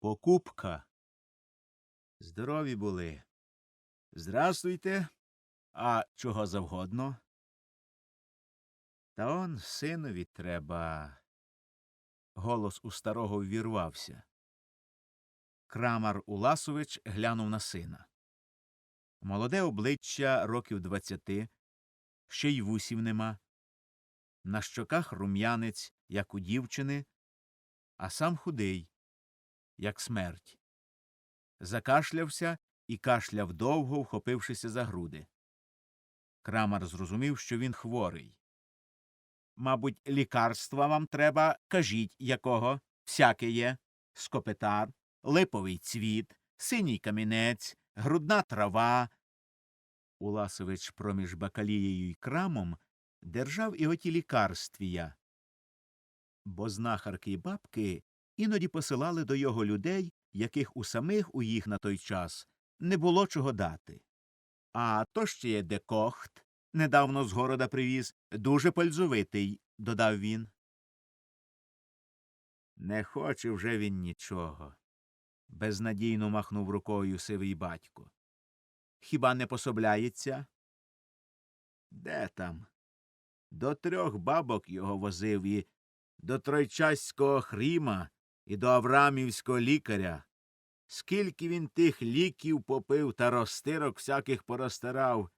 Покупка. Здорові були. Здрастуйте. А чого завгодно? Та он синові треба. Голос у старого ввірвався. Крамар Уласович глянув на сина. Молоде обличчя років двадцяти, ще й вусів нема. На щоках рум'янець, як у дівчини, а сам худий, як смерть. Закашлявся і кашляв довго, вхопившися за груди. Крамар зрозумів, що він хворий. Мабуть, лікарства вам треба, кажіть, якого, всяке є, скопетар, липовий цвіт, синій камінець, грудна трава. Уласович проміж бакалією й крамом держав і оті лікарствія. Бо знахарки й бабки іноді посилали до його людей, яких у самих у їх на той час не було чого дати. А то ще є декохт, недавно з города привіз, дуже пользовитий, додав він. Не хоче вже він нічого. безнадійно махнув рукою сивий батько. Хіба не пособляється? Де там? До трьох бабок його возив і до тройчаського хріма, і до аврамівського лікаря. Скільки він тих ліків попив та розтирок всяких порозтирав.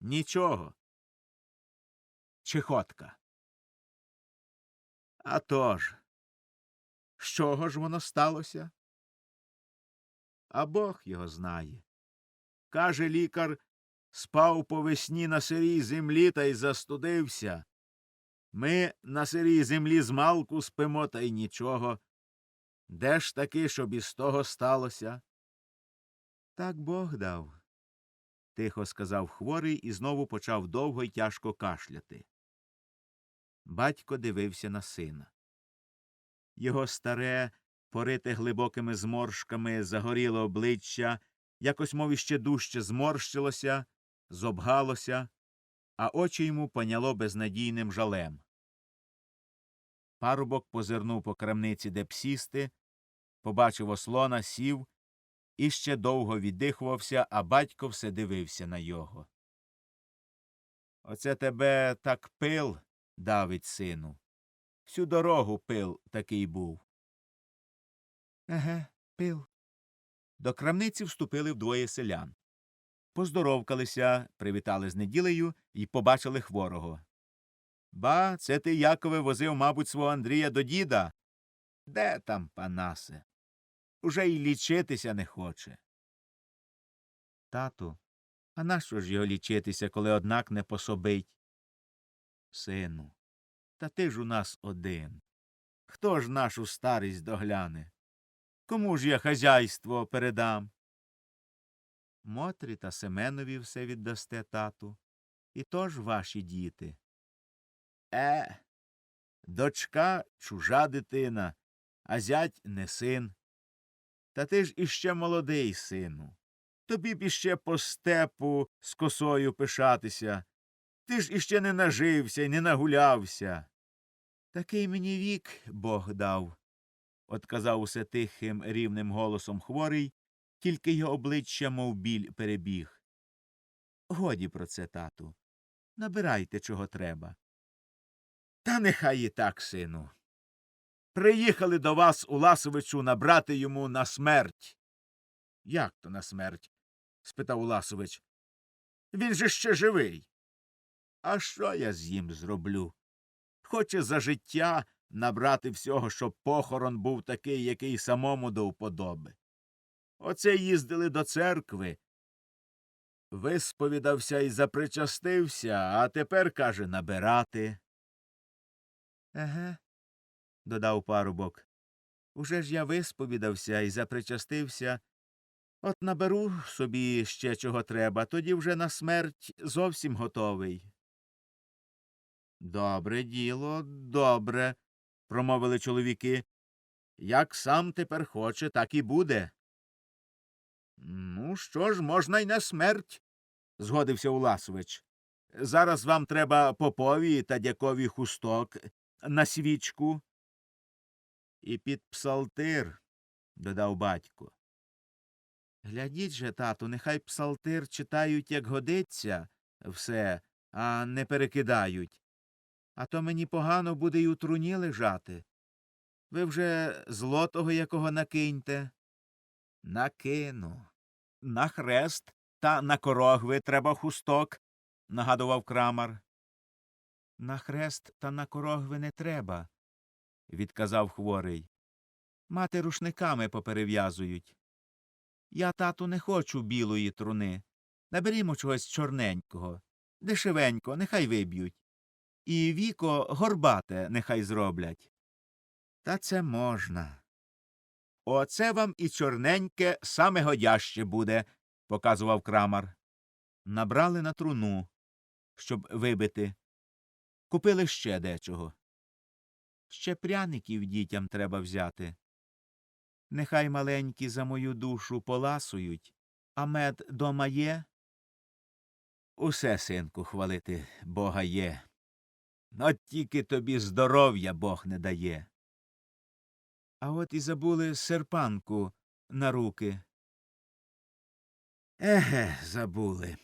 Нічого. Чехотка. А тож, з чого ж воно сталося? А Бог його знає. Каже лікар, спав по весні на сирій землі та й застудився. Ми на сирій землі з малку спимо та й нічого. Де ж таки, щоб із того сталося? Так Бог дав. тихо сказав хворий і знову почав довго й тяжко кашляти. Батько дивився на сина. Його старе, порите глибокими зморшками, загоріле обличчя, якось, мов іще дужче зморщилося, зобгалося, а очі йому поняло безнадійним жалем. Парубок позирнув по крамниці, де б сісти, побачив ослона, сів і ще довго віддихувався, а батько все дивився на його. Оце тебе так пил, давить сину. Всю дорогу пил такий був. Еге, пил. До крамниці вступили вдвоє селян. Поздоровкалися, привітали з неділею і побачили хворого. Ба, це ти, Якове, возив, мабуть, свого Андрія до діда. Де там, панасе? Уже й лічитися не хоче. Тату, а нащо ж його лічитися, коли однак не пособить? Сину, та ти ж у нас один. Хто ж нашу старість догляне? Кому ж я хазяйство передам? Мотрі та Семенові все віддасте тату. І то ж ваші діти. Е, дочка чужа дитина, а зять не син. Та ти ж іще молодий, сину. Тобі б іще по степу з косою пишатися. Ти ж іще не нажився й не нагулявся. Такий мені вік Бог дав, отказав усе тихим рівним голосом хворий, тільки його обличчя, мов біль, перебіг. Годі про це, тату. Набирайте, чого треба. Та нехай і так, сину. Приїхали до вас, Уласовичу, набрати йому на смерть. Як то на смерть? спитав Уласович. Він же ще живий. А що я з їм зроблю? Хоче за життя набрати всього, щоб похорон був такий, який самому до вподоби. Оце їздили до церкви. Висповідався і запричастився, а тепер, каже, набирати. Еге, додав парубок. Уже ж я висповідався і запричастився. От наберу собі ще чого треба, тоді вже на смерть зовсім готовий. Добре діло, добре, промовили чоловіки. Як сам тепер хоче, так і буде. Ну, що ж, можна й на смерть, згодився Уласович. Зараз вам треба попові та дякові хусток на свічку. І під псалтир додав батько. Глядіть же, тату, нехай псалтир читають, як годиться, все, а не перекидають. А то мені погано буде й у труні лежати. Ви вже злотого якого накиньте. Накину. На хрест та на корогви треба хусток, нагадував крамар. На хрест та на корогви не треба, відказав хворий. Мати рушниками поперев'язують. Я, тату, не хочу білої труни. Наберімо чогось чорненького, дешевенько, нехай виб'ють. І віко горбате нехай зроблять. Та це можна. Оце вам і чорненьке саме годяще буде, показував крамар. Набрали на труну, щоб вибити. Купили ще дечого. Ще пряників дітям треба взяти. Нехай маленькі за мою душу поласують, а мед дома є. Усе, синку, хвалити бога є. От тільки тобі здоров'я Бог не дає. А от і забули серпанку на руки. Еге, забули.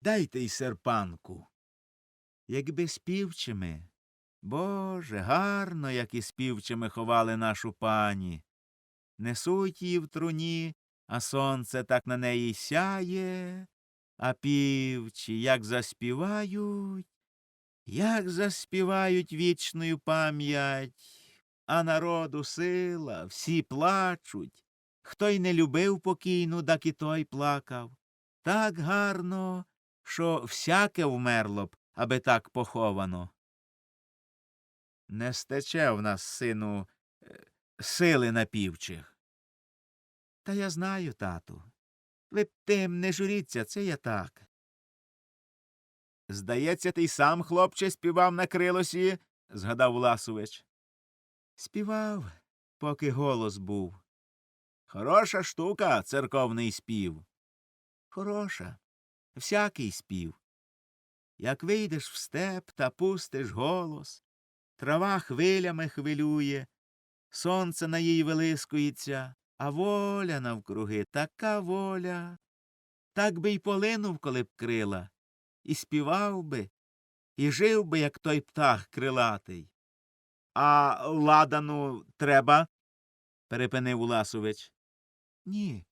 Дайте й серпанку. Якби співчими. Боже, гарно, як і співчими ховали нашу пані. Несуть її в труні, а сонце так на неї сяє, а півчі як заспівають, як заспівають вічною пам'ять, а народу сила, всі плачуть. Хто й не любив покійну, так і той плакав. Так гарно, що всяке вмерло б, аби так поховано. Не стече в нас, сину, е, сили на півчих. Та я знаю, тату. Ви б тим не журіться, це я так. Здається, ти й сам, хлопче, співав на крилосі, згадав Власович. Співав, поки голос був. Хороша штука, церковний спів. Хороша, всякий спів. Як вийдеш в степ та пустиш голос, трава хвилями хвилює, сонце на їй вилискується, а воля навкруги така воля. Так би й полинув, коли б крила, і співав би, і жив би, як той птах крилатий. А ладану треба? перепинив Уласович. Ні.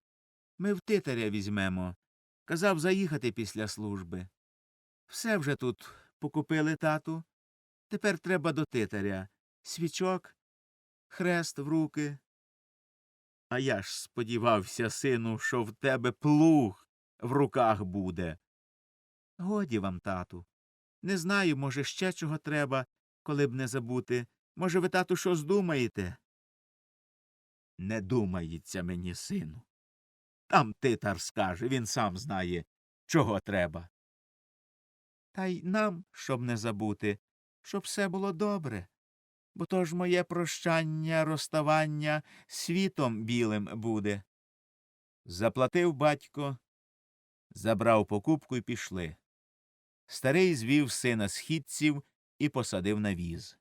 Ми в титаря візьмемо. Казав заїхати після служби. Все вже тут покупили тату. Тепер треба до титаря. Свічок, хрест в руки. А я ж сподівався, сину, що в тебе плуг в руках буде. Годі вам, тату. Не знаю, може, ще чого треба, коли б не забути. Може, ви, тату, що здумаєте? Не думається мені, сину. Там титар скаже, він сам знає, чого треба. Та й нам, щоб не забути, щоб все було добре. Бо то ж моє прощання, розставання світом білим буде. Заплатив батько, забрав покупку і пішли. Старий звів сина східців і посадив на віз.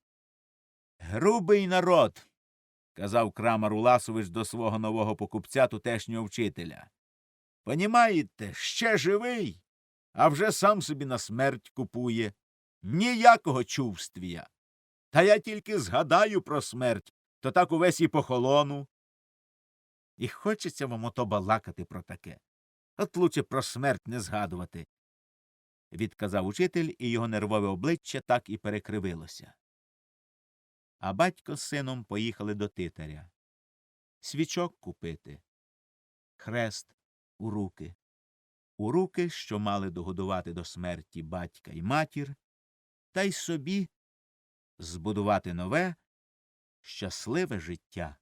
Грубий народ, казав крамар Уласович до свого нового покупця тутешнього вчителя. Понімаєте, ще живий, а вже сам собі на смерть купує. Ніякого чувствія. Та я тільки згадаю про смерть, то так увесь і похолону. І хочеться вам ото балакати про таке. От лучше про смерть не згадувати. Відказав учитель, і його нервове обличчя так і перекривилося. А батько з сином поїхали до титаря. Свічок купити. Хрест у руки. У руки, що мали догодувати до смерті батька й матір, та й собі збудувати нове, щасливе життя.